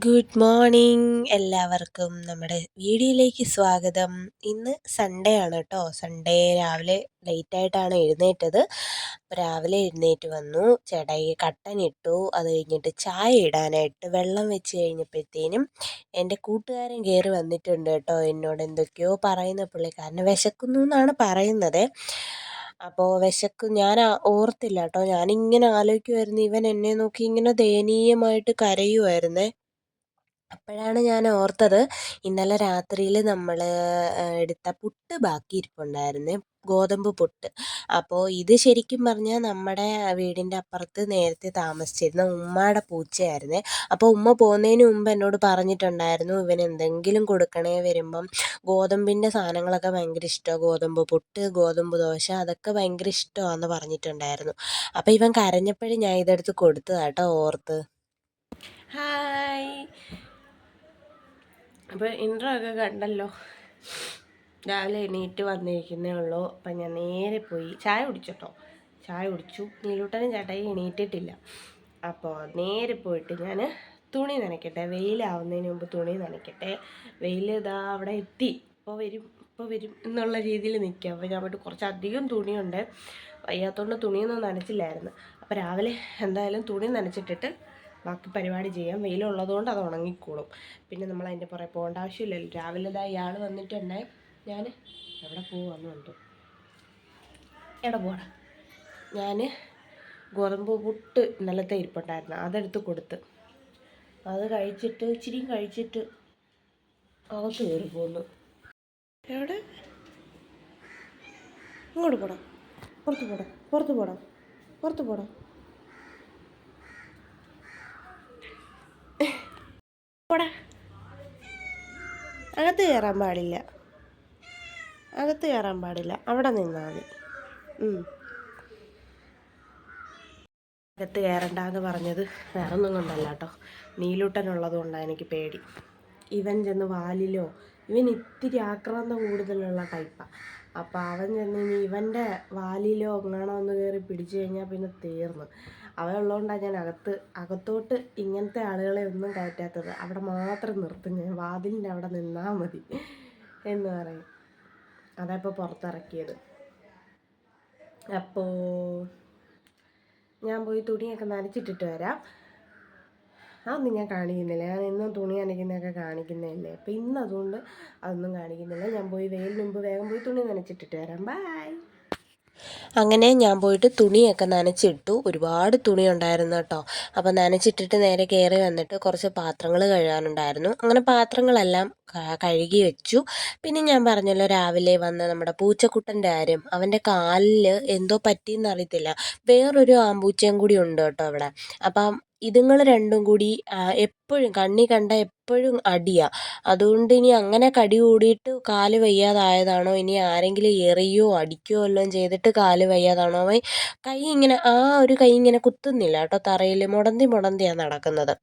Good morning എല്ലാവർക്കും നമ്മുടെ വീഡിയോയിലേക്ക് സ്വാഗതം. ഇന്ന് സൺഡേ ആണ് കേട്ടോ. സൺഡേ രാവിലെ ലേറ്റായിട്ടാണ് എഴുന്നേറ്റത്. രാവിലെ എഴുന്നേറ്റ് വന്നു. ചേട്ടായി കട്ടൻ ഇട്ടു. അത് കഴിഞ്ഞിട്ട് ചായ ഇടാനായിട്ട് വെള്ളം വെച്ച് കഴിഞ്ഞപ്പോഴത്തേനും എന്റെ കൂട്ടുകാരൻ കയറി വന്നിട്ടുണ്ട് കേട്ടോ. എന്നോട് എന്തൊക്കെയോ പറയുന്ന കാരണം വിശക്കുന്നു എന്നാണ് പറയുന്നത്. അപ്പോൾ വിശക്ക് ഞാൻ ഓർത്തില്ല കേട്ടോ. ഞാനിങ്ങനെ ആലോചിക്കുമായിരുന്നു ഇവൻ എന്നെ നോക്കി ഇങ്ങനെ ദയനീയമായിട്ട് കരയുമായിരുന്നേ അപ്പോഴാണ് ഞാൻ ഓർത്തത് ഇന്നലെ രാത്രിയിൽ നമ്മൾ എടുത്ത പുട്ട് ബാക്കി ഇരിപ്പുണ്ടായിരുന്നേ ഗോതമ്പ് പുട്ട്. അപ്പോൾ ഇത് ശരിക്കും പറഞ്ഞാൽ നമ്മുടെ വീടിന്റെ അപ്പുറത്ത് നേരത്തെ താമസിച്ചിരുന്ന ഉമ്മയുടെ പൂച്ചയായിരുന്നേ. അപ്പോൾ ഉമ്മ പോകുന്നതിന് മുമ്പ് എന്നോട് പറഞ്ഞിട്ടുണ്ടായിരുന്നു ഇവൻ എന്തെങ്കിലും കൊടുക്കണേ വരുമ്പം ഗോതമ്പിന്റെ സാധനങ്ങളൊക്കെ ഭയങ്കര ഇഷ്ടമാണ് ഗോതമ്പ് പുട്ട് ഗോതമ്പ് ദോശ അതൊക്കെ ഭയങ്കര ഇഷ്ടമാണെന്ന് പറഞ്ഞിട്ടുണ്ടായിരുന്നു. അപ്പോൾ ഇവൻ കരഞ്ഞപ്പോഴും ഞാൻ ഇതെടുത്ത് കൊടുത്തതാട്ടോ ഓർത്ത്. ഹായ്. അപ്പോൾ ഇൻട്രോ ഒക്കെ കണ്ടല്ലോ. രാവിലെ എണീറ്റ് വന്നിരിക്കുന്നേ ഉള്ളൂ. അപ്പം ഞാൻ നേരെ പോയി. ചായ കുടിച്ചോട്ടോ. ചായ കുടിച്ചു. നീലൂട്ടനും ചേട്ടായി എണീറ്റിട്ടില്ല. അപ്പോൾ നേരെ പോയിട്ട് ഞാൻ തുണി നനയ്ക്കട്ടെ വെയിലാവുന്നതിന് മുമ്പ് തുണി നനയ്ക്കട്ടെ വെയിൽ ഇതാ അവിടെ എത്തി. ഇപ്പോൾ വരും. ഇപ്പോൾ വരും എന്നുള്ള രീതിയിൽ നിൽക്കുക. അപ്പോൾ ഞാൻ പോയിട്ട് കുറച്ചധികം തുണിയുണ്ട്. വയ്യാത്തതുകൊണ്ട് തുണിയൊന്നും നനച്ചില്ലായിരുന്നു. അപ്പോൾ രാവിലെ എന്തായാലും തുണി നനച്ചിട്ടിട്ട് ബാക്കി പരിപാടി ചെയ്യാം വെയിലുള്ളതുകൊണ്ട് അത് ഉണങ്ങിക്കോളും. പിന്നെ നമ്മൾ അതിന്റെ പുറകെ പോകേണ്ട ആവശ്യമില്ലല്ലോ രാവിലെ ഇതാ ഇയാൾ വന്നിട്ടുണ്ടേ. ഞാൻ എവിടെ പോവാന്ന് കണ്ടു എവിടെ പോകണം ഞാൻ ഗോതമ്പ് പുട്ട് ഇന്നലത്തെ ഇരിപ്പുണ്ടായിരുന്നു. അതെടുത്ത് കൊടുത്ത്. അത് കഴിച്ചിട്ട് ഇച്ചിരി കഴിച്ചിട്ട് അകത്ത് കയറി പോന്നു. എവിടെ? ഇങ്ങോട്ട് പോടാം. പുറത്ത് പോടാം. പുറത്ത് പോടാം. പുറത്ത് പോടാ. അകത്ത് കയറാൻ പാടില്ല. അകത്ത് കയറാൻ പാടില്ല. അവിടെ നിന്നാൽ മതി. അകത്ത് കയറണ്ടെന്ന് പറഞ്ഞത് വേറെ ഒന്നും കൊണ്ടല്ല കേട്ടോ. നീലൂട്ടനുള്ളത് കൊണ്ടാണ് എനിക്ക് പേടി. ഇവൻ ചെന്ന് വാലിലോ ഇവൻ ഇത്തിരി ആക്രാന്തം കൂടുതലുള്ള ടൈപ്പാണ് അപ്പോൾ അവൻ ചെന്ന് ഇനി ഇവന്റെ വാലിലോ എങ്ങാണോ ഒന്ന് കയറി പിടിച്ചു കഴിഞ്ഞാൽ പിന്നെ തീർന്നു. അവളുള്ളതുകൊണ്ടാണ് ഞാൻ അകത്ത് അകത്തോട്ട് ഇങ്ങനത്തെ ആളുകളെ ഒന്നും കയറ്റാത്തത്. അവിടെ മാത്രം നിർത്തും ഞാൻ. വാതിലിന്റെ അവിടെ നിന്നാൽ മതി എന്ന് പറയും. അതാ ഇപ്പോൾ പുറത്തിറക്കിയത്. അപ്പോൾ ഞാൻ പോയി തുണിയൊക്കെ നനച്ചിട്ടിട്ട് വരാം. അതൊന്നും ഞാൻ കാണിക്കുന്നില്ല. ഞാൻ ഇന്നും തുണി നനയ്ക്കുന്നതൊക്കെ കാണിക്കുന്നതല്ലേ. അപ്പം ഇന്ന് അതുകൊണ്ട് അതൊന്നും കാണിക്കുന്നില്ല. ഞാൻ പോയി വെയിലിന് മുമ്പ് വേഗം പോയി തുണി നനച്ചിട്ടിട്ട് വരാം. ബൈ അങ്ങനെ ഞാൻ പോയിട്ട് തുണിയൊക്കെ നനച്ചിട്ടു. ഒരുപാട് തുണി ഉണ്ടായിരുന്നു കേട്ടോ. അപ്പോൾ നനച്ചിട്ടിട്ട് നേരെ കയറി വന്നിട്ട് കുറച്ച് പാത്രങ്ങൾ കഴുകാനുണ്ടായിരുന്നു. അങ്ങനെ പാത്രങ്ങളെല്ലാം കഴുകി വെച്ചു. പിന്നെ ഞാൻ പറഞ്ഞല്ലോ രാവിലെ വന്ന നമ്മുടെ പൂച്ചക്കുട്ടന്റെ കാര്യം. അവന്റെ കാലിൽ എന്തോ പറ്റിയെന്നറിയത്തില്ല വേറൊരു ആമ്പൂച്ചയും കൂടി ഉണ്ട് കേട്ടോ അവിടെ. അപ്പം ഇതുങ്ങൾ രണ്ടും കൂടി എപ്പോഴും കണ്ണി കണ്ട എപ്പോഴും അടിയാണ് അതുകൊണ്ട് ഇനി അങ്ങനെ കടി കൂടിയിട്ട് കാൽ വയ്യാതായതാണോ? ഇനി ആരെങ്കിലും എറിയോ അടിക്കുകയോ എല്ലാം ചെയ്തിട്ട് കാൽ വയ്യാതാണോ? അവൻ കൈ ഇങ്ങനെ ആ ഒരു കൈ ഇങ്ങനെ കുത്തുന്നില്ല കേട്ടോ തറയിൽ. മുടന്തി മുടന്തിയാണ് നടക്കുന്നത്.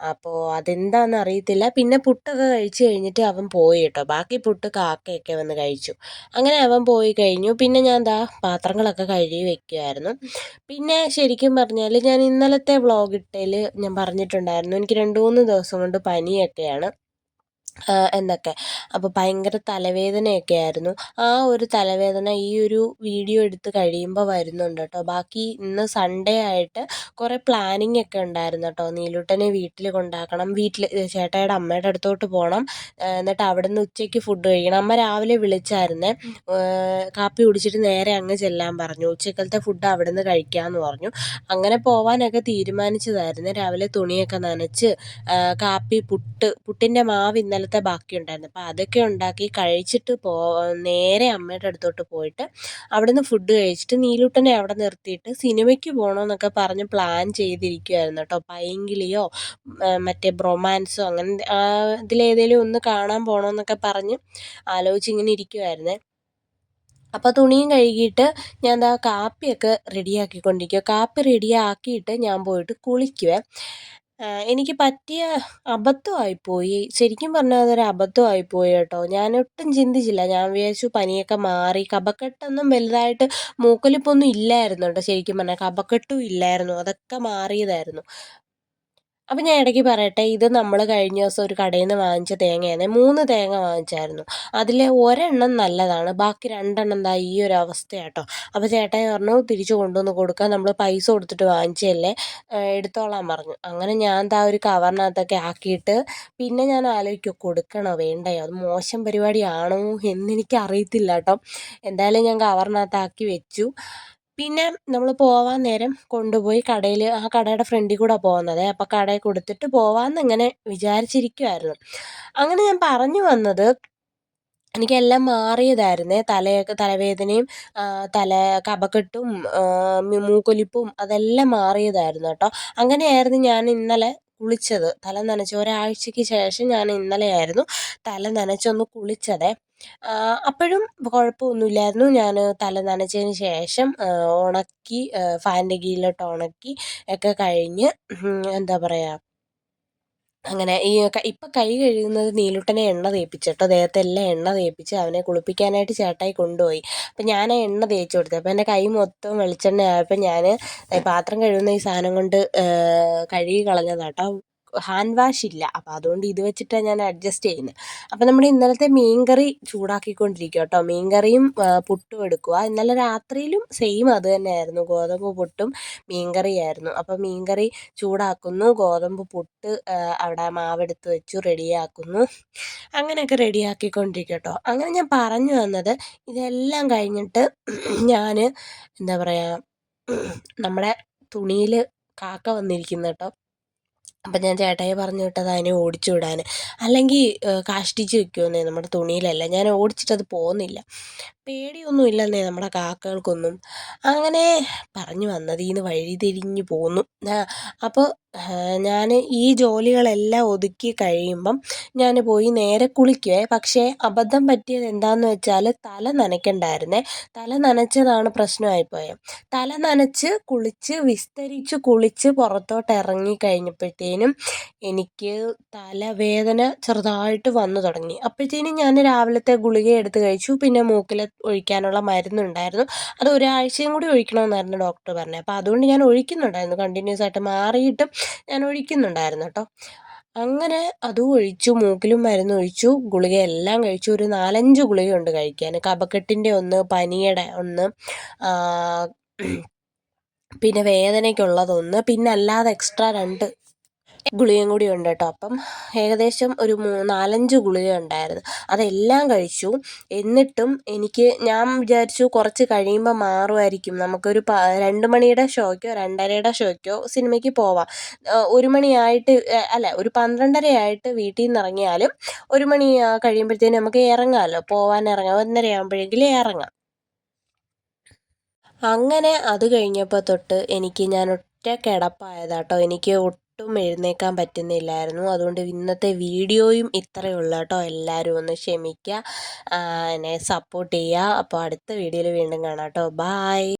അപ്പോൾ അതെന്താണെന്ന് അറിയത്തില്ല. പിന്നെ പുട്ടൊക്കെ കഴിച്ച് കഴിഞ്ഞിട്ട് അവൻ പോയി കേട്ടോ. ബാക്കി പുട്ട് കാക്കയൊക്കെ വന്ന് കഴിച്ചു. അങ്ങനെ അവൻ പോയി കഴിഞ്ഞു. പിന്നെ ഞാൻ എന്താ പാത്രങ്ങളൊക്കെ കഴുകി വെക്കുമായിരുന്നു പിന്നെ ശരിക്കും പറഞ്ഞാൽ ഞാൻ ഇന്നലത്തെ വ്ളോഗ് ഇട്ടതിൽ ഞാൻ പറഞ്ഞിട്ടുണ്ടായിരുന്നു. എനിക്ക് രണ്ട് മൂന്ന് ദിവസം കൊണ്ട് പനിയൊക്കെയാണ്. എന്നൊക്കെ. അപ്പോൾ ഭയങ്കര തലവേദനയൊക്കെ ആയിരുന്നു ആ ഒരു തലവേദന ഈ ഒരു വീഡിയോ എടുത്ത് കഴിയുമ്പോൾ വരുന്നുണ്ട് കേട്ടോ. ബാക്കി ഇന്ന് സൺഡേ ആയിട്ട് കുറേ പ്ലാനിങ് ഒക്കെ ഉണ്ടായിരുന്നു കേട്ടോ. നീലൂട്ടനെ വീട്ടിൽ കൊണ്ടാക്കണം. വീട്ടിൽ ചേട്ടായിയുടെ അമ്മയുടെ അടുത്തോട്ട് പോകണം എന്നിട്ട് അവിടെ നിന്ന് ഉച്ചയ്ക്ക് ഫുഡ് കഴിക്കണം. അമ്മ രാവിലെ വിളിച്ചായിരുന്നേ. കാപ്പി കുടിച്ചിട്ട് നേരെ അങ്ങ് ചെല്ലാൻ പറഞ്ഞു. ഉച്ചക്കലത്തെ ഫുഡ് അവിടെ നിന്ന് കഴിക്കാമെന്ന് പറഞ്ഞു. അങ്ങനെ പോവാനൊക്കെ തീരുമാനിച്ചതായിരുന്നു. രാവിലെ തുണിയൊക്കെ നനച്ച് കാപ്പി പുട്ട് പുട്ടിന്റെ മാവ് ഇന്നലെ ഇന്നലത്തെ ബാക്കി ഉണ്ടായിരുന്നു അപ്പോൾ അതൊക്കെ ഉണ്ടാക്കി കഴിച്ചിട്ട് പോ നേരെ അമ്മയുടെ അടുത്തോട്ട് പോയിട്ട് അവിടുന്ന് ഫുഡ് കഴിച്ചിട്ട് നീലൂട്ടനെ അവിടെ നിർത്തിയിട്ട് സിനിമയ്ക്ക് പോകണമെന്നൊക്കെ പറഞ്ഞ് പ്ലാൻ ചെയ്തിരിക്കുമായിരുന്നു കേട്ടോ. പൈങ്കിളിയോ മറ്റേ ബ്രൊമാൻസോ അങ്ങനെ ഇതിലേതെങ്കിലും ഒന്ന് കാണാൻ പോകണമെന്നൊക്കെ പറഞ്ഞ് ആലോചിച്ചിങ്ങനെ ഇരിക്കുമായിരുന്നേ അപ്പോൾ തുണിയും കഴുകിയിട്ട് ഞാൻ എന്താ കാപ്പിയൊക്കെ റെഡിയാക്കിക്കൊണ്ടിരിക്കുക കാപ്പി റെഡിയാക്കിയിട്ട് ഞാൻ പോയിട്ട് കുളിക്കുവേ. എനിക്ക് പറ്റിയ അബദ്ധമായിപ്പോയി. ശരിക്കും പറഞ്ഞാൽ അതൊരു അബദ്ധമായിപ്പോയി കേട്ടോ. ഒട്ടും ചിന്തിച്ചില്ല. ഞാൻ വിചാരിച്ചു പനിയൊക്കെ മാറി. കഫക്കെട്ടൊന്നും വലുതായിട്ട് മൂക്കൊലിപ്പൊന്നും ഇല്ലായിരുന്നു കേട്ടോ. ശരിക്കും പറഞ്ഞാൽ കഫക്കെട്ടും ഇല്ലായിരുന്നു. അതൊക്കെ മാറിയതായിരുന്നു. അപ്പം ഞാൻ ഇടയ്ക്ക് പറയട്ടെ ഇത് നമ്മൾ കഴിഞ്ഞ ദിവസം ഒരു കടയിൽ നിന്ന് വാങ്ങിച്ച തേങ്ങയാണ് മൂന്ന് തേങ്ങ വാങ്ങിച്ചായിരുന്നു. അതിലെ ഒരെണ്ണം നല്ലതാണ്. ബാക്കി രണ്ടെണ്ണം എന്താ ഈ ഒരു അവസ്ഥയാട്ടോ. അപ്പോൾ ചേട്ടൻ പറഞ്ഞു തിരിച്ചു കൊണ്ടുവന്ന് കൊടുക്കാൻ നമ്മൾ പൈസ കൊടുത്തിട്ട് വാങ്ങിച്ചല്ലേ എടുത്തോളാൻ പറഞ്ഞു. അങ്ങനെ ഞാൻ എന്താ ഒരു കവറിനകത്തൊക്കെ ആക്കിയിട്ട് പിന്നെ ഞാൻ ആലോചിക്കും കൊടുക്കണോ? വേണ്ടയോ? അത് മോശം പരിപാടിയാണോ? എന്നെനിക്ക് അറിയത്തില്ല കേട്ടോ. എന്തായാലും ഞാൻ കവറിനകത്താക്കി വെച്ചു. പിന്നെ നമ്മൾ പോവാൻ നേരം കൊണ്ടുപോയി കടയിൽ ആ കടയുടെ ഫ്രണ്ടിൽ കൂടെ പോകുന്നത്. അപ്പോൾ കടയിൽ കൊടുത്തിട്ട് പോവാമെന്ന് ഇങ്ങനെ വിചാരിച്ചിരിക്കുമായിരുന്നു അങ്ങനെ ഞാൻ പറഞ്ഞു വന്നത് എനിക്കെല്ലാം മാറിയതായിരുന്നേ. തലയൊക്കെ തലവേദനയും തല കപക്കെട്ടും മൂക്കൊലിപ്പും അതെല്ലാം മാറിയതായിരുന്നു കേട്ടോ. അങ്ങനെയായിരുന്നു ഞാൻ ഇന്നലെ കുളിച്ചത്. തല നനച്ച് ഒരാഴ്ചയ്ക്ക് ശേഷം ഞാൻ ഇന്നലെയായിരുന്നു തല നനച്ചൊന്ന് കുളിച്ചതേ. അപ്പോഴും കുഴപ്പമൊന്നുമില്ലായിരുന്നു ഞാൻ തല നനച്ചതിന് ശേഷം ഉണക്കി ഫാനിന്റെ കീഴിലോട്ട് ഉണക്കി ഒക്കെ കഴിഞ്ഞ് എന്താ പറയുക അങ്ങനെ ഈ ഇപ്പം കൈ കഴുകുന്നത് നീലുട്ടനെ എണ്ണ തേപ്പിച്ചു കേട്ടോ ദേഹത്തെല്ലാം എണ്ണ തേപ്പിച്ച് അവനെ കുളിപ്പിക്കാനായിട്ട് ചേട്ടായി കൊണ്ടുപോയി. അപ്പം ഞാൻ ആ എണ്ണ തേച്ച് കൊടുത്തു അപ്പം എന്റെ കൈ മൊത്തം വെളിച്ചെണ്ണ ആയപ്പോൾ ഞാൻ പാത്രം കഴുകുന്ന ഈ സാധനം കൊണ്ട് കഴുകി കളഞ്ഞതാട്ടോ. ഹാൻഡ് വാഷ് ഇല്ല. അപ്പോൾ അതുകൊണ്ട് ഇത് വെച്ചിട്ടാണ് ഞാൻ അഡ്ജസ്റ്റ് ചെയ്യുന്നത് അപ്പോൾ നമ്മുടെ ഇന്നലത്തെ മീൻകറി ചൂടാക്കിക്കൊണ്ടിരിക്കുക കേട്ടോ. മീൻകറിയും പുട്ടും എടുക്കുക ഇന്നലെ രാത്രിയിലും സെയിം അത് തന്നെയായിരുന്നു. ഗോതമ്പ് പുട്ടും മീൻകറിയായിരുന്നു. അപ്പോൾ മീൻകറി ചൂടാക്കുന്നു. ഗോതമ്പ് പുട്ട് അവിടെ മാവെടുത്ത് വെച്ചു റെഡിയാക്കുന്നു. അങ്ങനെയൊക്കെ റെഡിയാക്കിക്കൊണ്ടിരിക്കുക കേട്ടോ. അങ്ങനെ ഞാൻ പറഞ്ഞു വന്നത് ഇതെല്ലാം കഴിഞ്ഞിട്ട് ഞാൻ എന്താ പറയുക നമ്മുടെ തുണിയിൽ കാക്ക വന്നിരിക്കുന്നു കേട്ടോ. അപ്പം ഞാൻ ചേട്ടായി പറഞ്ഞു വിട്ടത് അതിനെ ഓടിച്ചു വിടാൻ. അല്ലെങ്കിൽ കാഷ്ടിച്ച് വെക്കുമെന്നേ നമ്മുടെ തുണിയിലല്ല. ഞാൻ ഓടിച്ചിട്ടത് പോകുന്നില്ല. പേടിയൊന്നും ഇല്ലെന്നേ നമ്മുടെ കാക്കകൾക്കൊന്നും. അങ്ങനെ പറഞ്ഞു വന്നതിൽ നിന്ന് വഴിതിരിഞ്ഞ് പോന്നു. അപ്പോൾ ഞാൻ ഈ ജോലികളെല്ലാം ഒതുക്കി കഴിയുമ്പം ഞാൻ പോയി നേരെ കുളിക്കുവേ. പക്ഷേ അബദ്ധം പറ്റിയത് എന്താണെന്ന് വെച്ചാൽ തല നനയ്ക്കണ്ടായിരുന്നേ. തല നനച്ചതാണ് പ്രശ്നമായിപ്പോയത് തല നനച്ച് കുളിച്ച് വിസ്തരിച്ച് കുളിച്ച് പുറത്തോട്ട് ഇറങ്ങി കഴിഞ്ഞപ്പോഴത്തേനും എനിക്ക് തലവേദന ചെറുതായിട്ട് വന്നു തുടങ്ങി. അപ്പോഴത്തേനും ഞാൻ രാവിലത്തെ ഗുളിക എടുത്ത് കഴിച്ചു. പിന്നെ മൂക്കിൽ ഒഴിക്കാനുള്ള മരുന്നുണ്ടായിരുന്നു. അത് ഒരാഴ്ചയും കൂടി ഒഴിക്കണമെന്നായിരുന്നു ഡോക്ടർ പറഞ്ഞത്. അപ്പോൾ അതുകൊണ്ട് ഞാൻ ഒഴിക്കുന്നുണ്ടായിരുന്നു. കണ്ടിന്യൂസ് ആയിട്ട് മാറിയിട്ടും ഞാൻ ഒഴിക്കുന്നുണ്ടായിരുന്നു കേട്ടോ. അങ്ങനെ അതും ഒഴിച്ചു മൂക്കിലും മരുന്ന് ഒഴിച്ചു ഗുളിക എല്ലാം കഴിച്ചു. ഒരു നാലഞ്ച് ഗുളിക ഉണ്ട് കഴിക്കാൻ. കപക്കെട്ടിന്റെ ഒന്ന് പനിയുടെ ഒന്ന് പിന്നെ വേദനയ്ക്കുള്ളതൊന്ന് പിന്നെ അല്ലാതെ എക്സ്ട്രാ രണ്ട് ഗുളികയും കൂടി ഉണ്ട് കേട്ടോ. അപ്പം ഏകദേശം ഒരു മൂ നാലഞ്ച് ഗുളിക ഉണ്ടായിരുന്നു. അതെല്ലാം കഴിച്ചു. എന്നിട്ടും എനിക്ക് ഞാൻ വിചാരിച്ചു കുറച്ച് കഴിയുമ്പോൾ മാറുമായിരിക്കും. നമുക്കൊരു പ രണ്ട് മണിയുടെ ഷോയ്ക്കോ രണ്ടരയുടെ ഷോയ്ക്കോ സിനിമയ്ക്ക് പോവാം. ഒരു മണിയായിട്ട് അല്ല ഒരു പന്ത്രണ്ടര ആയിട്ട് വീട്ടിൽ നിന്ന് ഇറങ്ങിയാലും ഒരു മണി കഴിയുമ്പോഴത്തേനും നമുക്ക് ഇറങ്ങാമല്ലോ പോവാൻ ഇറങ്ങാം. ഒന്നര ആകുമ്പോഴെങ്കിലും ഇറങ്ങാം. അങ്ങനെ അത് കഴിഞ്ഞപ്പോൾ തൊട്ട് എനിക്ക് ഞാൻ ഒറ്റ കിടപ്പായതാട്ടോ എനിക്ക് ഒട്ടും എഴുന്നേക്കാൻ പറ്റുന്നില്ലായിരുന്നു. അതുകൊണ്ട് ഇന്നത്തെ വീഡിയോയും ഇത്രയേ ഉള്ളൂ കേട്ടോ. എല്ലാവരും ഒന്ന് ക്ഷമിക്കുക. എന്നെ സപ്പോർട്ട് ചെയ്യുക. അപ്പോൾ അടുത്ത വീഡിയോയിൽ വീണ്ടും കാണാം കേട്ടോ. ബായ്